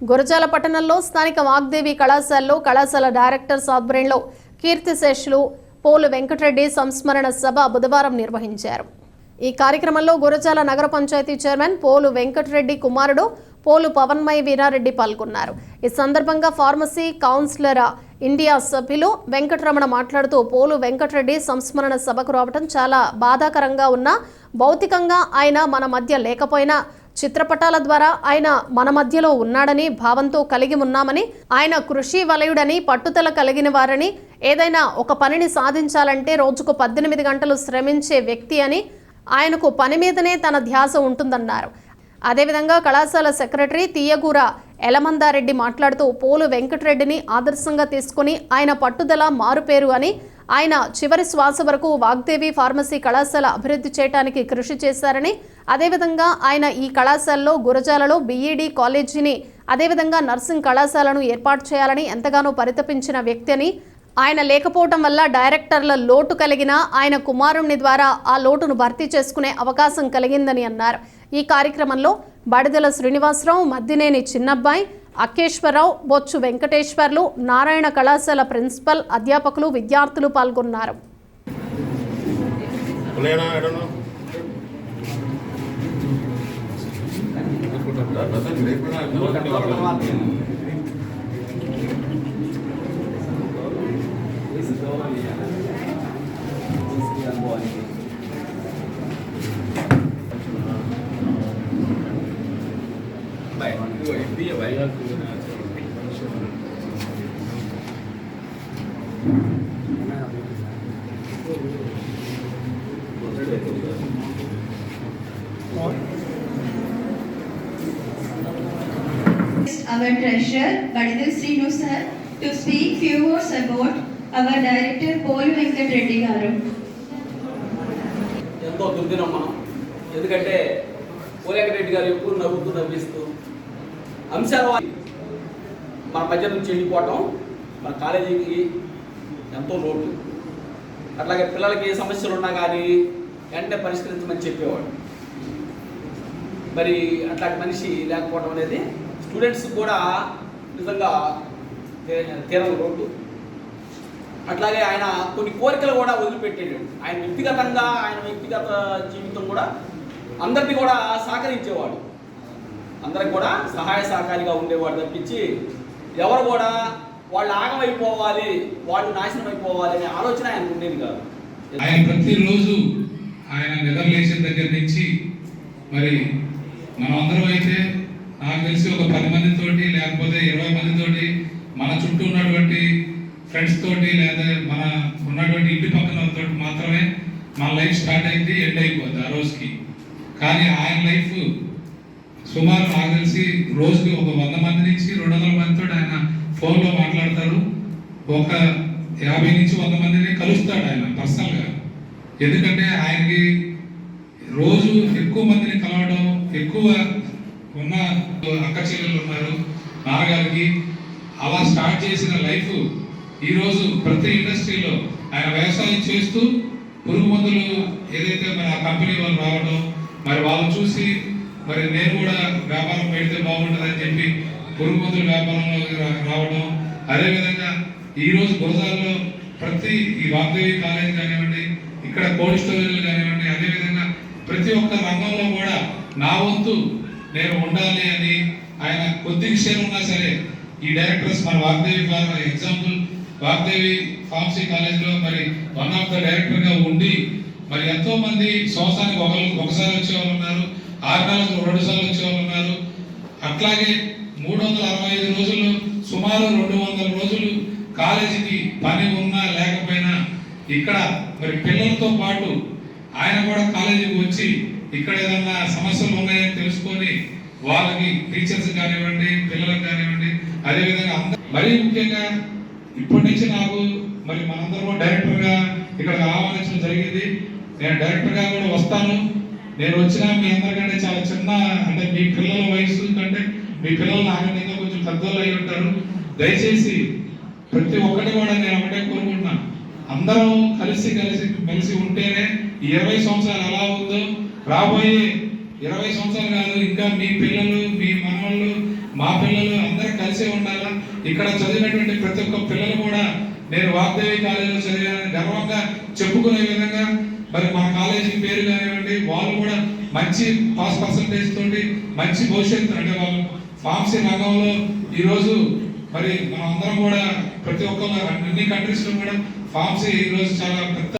గురజాల పట్టణంలో స్థానిక వాగ్దేవి కళాశాలలో కళాశాల డైరెక్టర్స్ ఆధ్వర్యంలో కీర్తిశేషులు పోలు వెంకటరెడ్డి సంస్మరణ సభ బుధవారం నిర్వహించారు. ఈ కార్యక్రమంలో గురజాల నగర పంచాయతీ చైర్మన్ పోలు వెంకటరెడ్డి కుమారుడు పోలు పవన్మయ వీరారెడ్డి పాల్గొన్నారు. ఈ సందర్భంగా ఫార్మసీ కౌన్సిలర్ ఇండియా సభ్యులు వెంకటరమణ మాట్లాడుతూ పోలు వెంకటరెడ్డి సంస్మరణ సభకు రావడం చాలా బాధాకరంగా ఉన్నా భౌతికంగా ఆయన మన మధ్య లేకపోయినా చిత్రపటాల ద్వారా ఆయన మన మధ్యలో ఉన్నాడని భావంతో కలిగి ఉన్నామని ఆయన కృషి వలయుడని పట్టుదల కలిగిన వారని ఏదైనా ఒక పనిని సాధించాలంటే రోజుకు పద్దెనిమిది గంటలు శ్రమించే వ్యక్తి అని ఆయనకు పని మీదనే తన ధ్యాస ఉంటుందన్నారు. అదేవిధంగా కళాశాల సెక్రటరీ తీయగూర ఎలమందారెడ్డి మాట్లాడుతూ పోలు వెంకటరెడ్డిని ఆదర్శంగా తీసుకుని ఆయన పట్టుదల మారుపేరు అని ఆయన చివరి శ్వాస వరకు వాగ్దేవి ఫార్మసీ కళాశాల అభివృద్ధి చేయడానికి కృషి చేశారని అదేవిధంగా ఆయన ఈ కళాశాలలో గురజాలలో బీఈడీ కాలేజీని అదేవిధంగా నర్సింగ్ కళాశాలను ఏర్పాటు చేయాలని ఎంతగానో పరితపించిన వ్యక్తి అని ఆయన లేకపోవటం వల్ల డైరెక్టర్ల లోటు కలిగిన ఆయన కుమారుణ్ణి ద్వారా ఆ లోటును భర్తీ చేసుకునే అవకాశం కలిగిందని అన్నారు. ఈ కార్యక్రమంలో బడిదల శ్రీనివాసరావు మద్దినేని చిన్నబ్బాయి అక్కేశ్వరరావు బొచ్చు వెంకటేశ్వర్లు నారాయణ కళాశాల ప్రిన్సిపల్ అధ్యాపకులు విద్యార్థులు పాల్గొన్నారు. our treasurer, Badidil Srinu sir, to speak few words about our director, Polu Venkat Reddy garu. ఎంతో దుర్దినం మనం ఎందుకంటే రెడ్డి గారు ఎప్పుడు నవ్వుతూ నవ్విస్తూ అంశాల వారి మన మధ్య నుంచి వెళ్ళిపోవటం మన కాలేజీకి ఎంతో లోటు. అట్లాగే పిల్లలకి ఏ సమస్యలు ఉన్నా కానీ వెంటనే పరిష్కరించమని చెప్పేవాడు మరి అట్లాంటి మనిషి లేకపోవడం అనేది స్టూడెంట్స్ కూడా నిజంగా తే- తీరని రోడ్డు అట్లాగే ఆయన కొన్ని కోరికలు కూడా వదిలిపెట్టాడు. ఆయన వ్యక్తిగతంగా ఆయన వ్యక్తిగత జీవితం కూడా అందరినీ కూడా సహకరించేవాడు. అందరికి కూడా సహాయ సహకారిగా ఉండేవాడు తప్పించి ఎవరు కూడా వాళ్ళు ఆగమైపోవాలి వాళ్ళు నాశనం అయిపోవాలి అనే ఆలోచన ఆయన ఉండేది కాదు. ఆయన ప్రతిరోజు ఆయన నిద్రలేసిన దగ్గర నుంచి మరి మనం అందరం అయితే నాకు తెలిసి ఒక పది మందితోటి లేకపోతే ఇరవై మందితోటి మన చుట్టూ ఉన్నటువంటి ఫ్రెండ్స్ తోటి లేదా మన ఉన్నటువంటి ఇంటి పక్కన తోటి మాత్రమే మన లైఫ్ స్టార్ట్ అయింది ఎండ్ అయిపోద్ది ఆ రోజుకి. కానీ ఆయన లైఫ్ సుమారు నాకు తెలిసి రోజుకి ఒక వంద మంది నుంచి రెండు వందల మందితో ఆయన ఫోన్లో మాట్లాడతారు. ఒక యాభై నుంచి వంద మందిని కలుస్తాడు ఆయన పర్సనల్గా. ఎందుకంటే ఆయనకి రోజు ఎక్కువ మందిని కలవడం ఎక్కువ ఉన్న అక్క చెల్లెలు ఉన్నారు నాన్నగారికి. అలా స్టార్ట్ చేసిన లైఫ్ ఈరోజు ప్రతి ఇండస్ట్రీలో ఆయన వ్యవసాయం చేస్తూ పురుగు మందులు ఏదైతే మరి ఆ కంపెనీ వాళ్ళు రావడం మరి వాళ్ళు చూసి మరి నేను కూడా వ్యాపారం పెడితే బాగుంటుందని చెప్పి పురుగుమతులు వ్యాపారంలోకి వ్యాపారంలో రావడం. అదేవిధంగా ఈరోజు రోజు గురజాల్లో ప్రతి ఈ వాగ్దేవి కాలేజ్ కానివ్వండి ఇక్కడ కోల్డ్ స్టోరేజ్ కానివ్వండి అదేవిధంగా ప్రతి ఒక్క రంగంలో కూడా నా వంతు నేను ఉండాలి అని ఆయన కొద్ది విషయం ఉన్నా సరే ఈ డైరెక్టర్స్ మన వాగ్దేవి ఎగ్జాంపుల్ వాగ్దేవి ఫార్మసీ కాలేజ్లో మరి వన్ ఆఫ్ ద డైరెక్టర్గా ఉండి మరి ఎంతో మంది సంవత్సరానికి ఒకరు ఒకసారి వచ్చే వాళ్ళు ఉన్నారు. ఆరు నెలలకు రెండు సార్లు వచ్చే వాళ్ళు ఉన్నారు. అట్లాగే మూడు వందల అరవై ఐదు రోజులు సుమారు రెండు వందల రోజులు కాలేజీకి పని ఉన్నా లేకపోయినా ఇక్కడ మరి పిల్లలతో పాటు ఆయన కూడా కాలేజీకి వచ్చి ఇక్కడ ఏదన్నా సమస్యలు ఉన్నాయని తెలుసుకొని వాళ్ళకి టీచర్స్ కానివ్వండి పిల్లలకు కానివ్వండి అదేవిధంగా అందరూ మరీ ముఖ్యంగా ఇప్పటి నుంచి నాకు మరి మనందరం డైరెక్టర్గా ఇక్కడ ఆహ్వానించడం జరిగింది. నేను డైరెక్టర్గా కూడా వస్తాను. నేను వచ్చిన మీ అందరికంటే చాలా చిన్న అంటే మీ పిల్లల వయసు కంటే మీ పిల్లలు నాకంటే ఇంకా కొంచెం పెద్దలు అయి ఉంటారు. దయచేసి ప్రతి ఒక్కటి కూడా నేను ఒకటే కోరుకుంటున్నాను అందరం కలిసి కలిసి మెలిసి ఉంటేనే ఈ ఇరవై సంవత్సరాలు ఎలా ఉందో రాబోయే ఇరవై సంవత్సరాలు కాదు ఇంకా మీ పిల్లలు మీ మనవాళ్ళు మా పిల్లలు అందరూ కలిసే ఉండాలా? ఇక్కడ చదివినటువంటి ప్రతి ఒక్క పిల్లలు కూడా నేను వాగ్దేవి కాలేజీలో చదివానని గర్వంగా చెప్పుకునే విధంగా మరి మా కాలేజీ పేరు కానివ్వండి వాళ్ళు కూడా మంచి పాస్ పర్సంటేజ్ తోటి మంచి భవిష్యత్తు అంటే వాళ్ళు ఫార్మసీ రంగంలో ఈరోజు మరి మనం అందరం కూడా ప్రతి ఒక్కరు అన్ని కంట్రీస్లో కూడా ఫార్మసీ ఈరోజు చాలా పెద్ద